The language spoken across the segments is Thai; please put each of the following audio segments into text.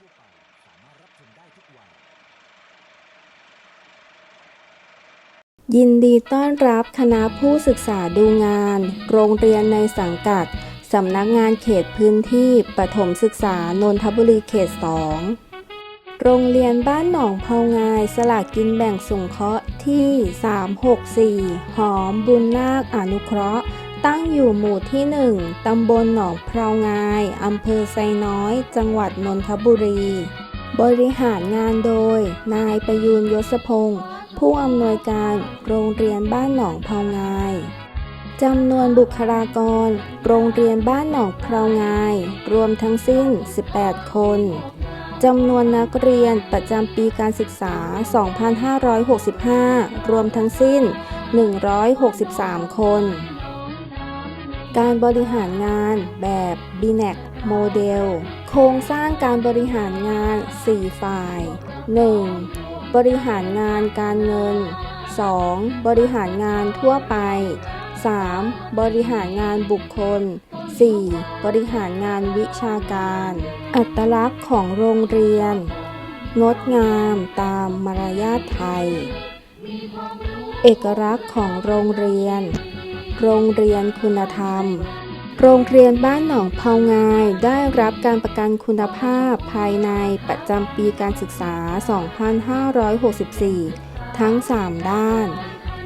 ทั่วไปสามารถรับชมได้ทุกวัยยินดีต้อนรับคณะผู้ศึกษาดูงาน โรงเรียนในสังกัด สำนักงานเขตพื้นที่ปฐมศึกษานนทบุรีเขต 2 โรงเรียนบ้านหนองเผางายสลากกินแบ่งสงเคราะห์ที่ 364 หอมบุญนาคอนุเคราะห์ ตั้งอยู่หมู่ที่ 1 ตำบลหนองพรางาย อำเภอไซน้อย จังหวัดนนทบุรี บริหารงานโดย นายประยูนยศพงศ์ผู้อำนวยการโรงเรียนบ้านหนองเผางายจำนวนบุคลากร โรงเรียนบ้านหนองเผางาย รวมทั้งสิ้น 18 คนจำนวนนักเรียนประจำปีการศึกษา 2565 รวมทั้งสิ้น 163 คน การบริหารงานแบบ BNAC โมเดลโครงสร้างการบริหารงาน 4 ฝ่าย 1. บริหารงานการเงิน 2. บริหารงานทั่วไป 3. บริหารงานบุคคล 4. บริหารงานวิชาการ อัตลักษณ์ของโรงเรียน งดงามตามมารยาทไทย เอกลักษณ์ของโรงเรียน โรงเรียนคุณธรรม โรงเรียนบ้านหนองเผางาย ได้รับการประกันคุณภาพภายในประจำปีการศึกษา 2564 ทั้ง 3 ด้าน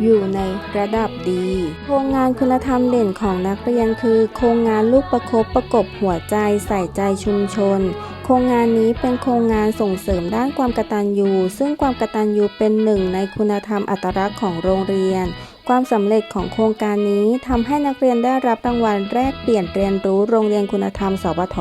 อยู่ในระดับดี โครงงานคุณธรรมเด่นของนักเรียนคือ โครงงานลูกประคบประกบหัวใจใส่ใจชุมชนโครงงานนี้เป็นโครงงานส่งเสริมด้านความกตัญญู ซึ่งความกตัญญูเป็นหนึ่งในคุณธรรมอัตลักษณ์ของโรงเรียน ความสำเร็จของโครงการนี้ทำให้นักเรียนได้รับรางวัลแรกเปลี่ยนเรียนรู้โรงเรียนคุณธรรม สปท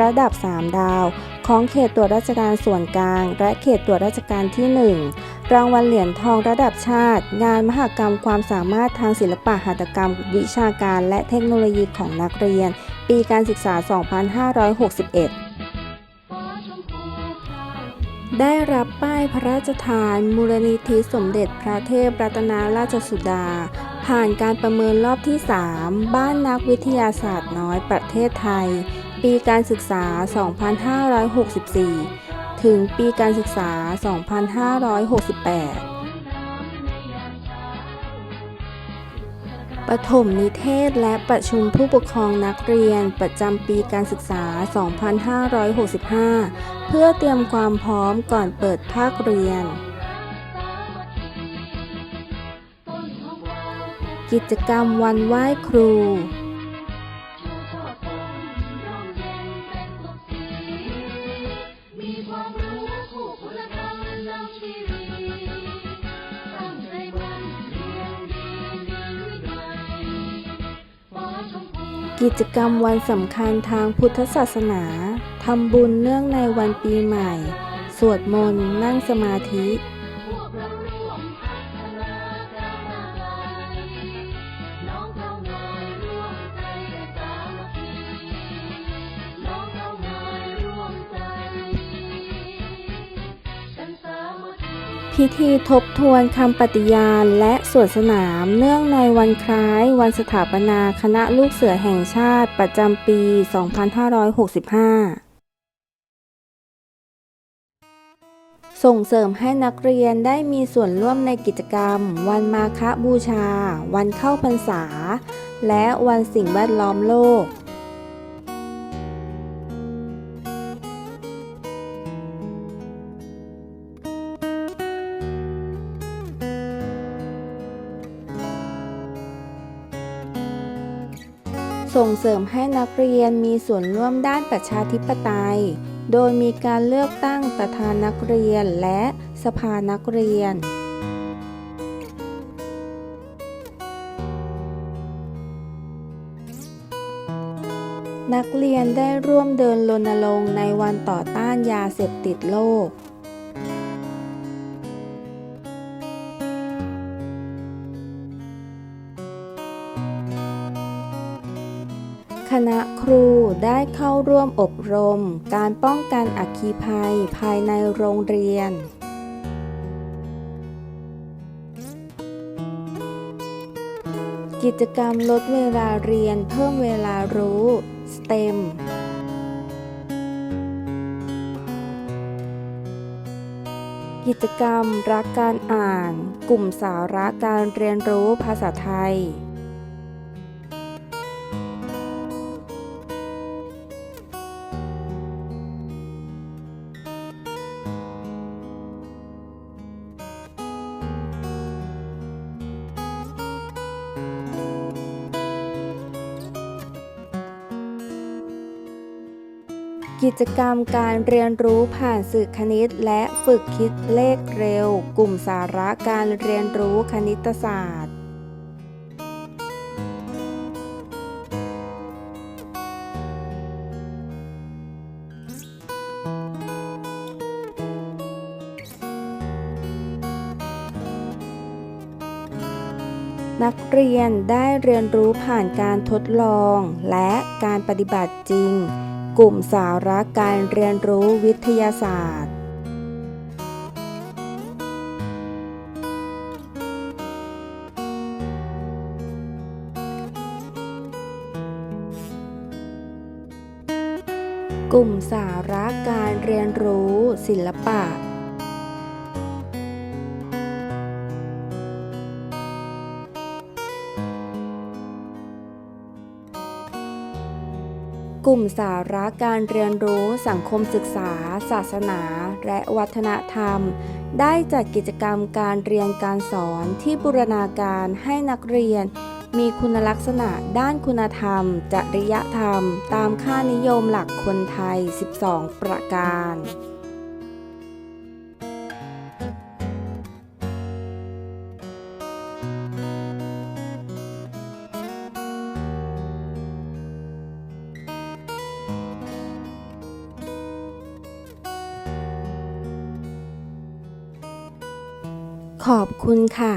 ระดับ 3 ดาว ของเขตตรวจราชการส่วนกลาง และเขตตรวจราชการที่ 1 รางวัลเหรียญทองระดับชาติ งานมหกรรมความสามารถทางศิลปะหัตถกรรม วิชาการและเทคโนโลยีของนักเรียน ปีการศึกษา 2561 ได้รับป้ายพระราชทาน มูลนิธิสมเด็จพระเทพรัตนราชสุดา ผ่านการประเมินรอบที่ 3 บ้านนักวิทยาศาสตร์น้อยประเทศไทย ปีการศึกษา 2564 ถึงปีการศึกษา 2568 ปฐมนิเทศและประชุมผู้ปกครองนักเรียนประจำปีการศึกษา 2565 เพื่อเตรียมความพร้อมก่อนเปิดภาคเรียน กิจกรรมวันไหว้ครู กิจกรรมวันสำคัญทางพุทธศาสนาทำบุญเนื่องในวันปีใหม่ สวดมนต์นั่งสมาธิ พิธีทบทวนคำปฏิญาณ และสวนสนามเนื่องในวันคล้าย วันสถาปนาคณะลูกเสือแห่งชาติประจำปี 2565ส่งเสริมให้นักเรียนได้มีส่วนร่วมในกิจกรรม วันมาฆบูชา วันเข้าพรรษา และวันสิ่งแวดล้อมโลก ส่งเสริมให้นักเรียนมีส่วนร่วมด้านประชาธิปไตย โดยมีการเลือกตั้งประธานนักเรียนและสภานักเรียนนักเรียนได้ร่วมเดินรณรงค์ในวันต่อต้านยาเสพติดโลก คณะครูได้เข้าร่วมอบรม การป้องกันอัคคีภัยภายในโรงเรียน กิจกรรมลดเวลาเรียนเพิ่มเวลารู้ STEM กิจกรรมรักการอ่าน กลุ่มสาระการเรียนรู้ภาษาไทย กิจกรรมการเรียนรู้ผ่านสื่อคณิต และฝึกคิดเลขเร็ว กลุ่มสาระการเรียนรู้คณิตศาสตร์นักเรียนได้เรียนรู้ผ่านการทดลองและการปฏิบัติจริง กลุ่มสาระการเรียนรู้วิทยาศาสตร์ กลุ่มสาระการเรียนรู้ศิลปะ กลุ่มสาระการเรียนรู้สังคมศึกษา ศาสนา และวัฒนธรรม ได้จัดกิจกรรมการเรียนการสอนที่บูรณาการให้นักเรียน มีคุณลักษณะด้านคุณธรรม จริยธรรม ตามค่านิยมหลักคนไทย 12 ประการ ขอบคุณค่ะ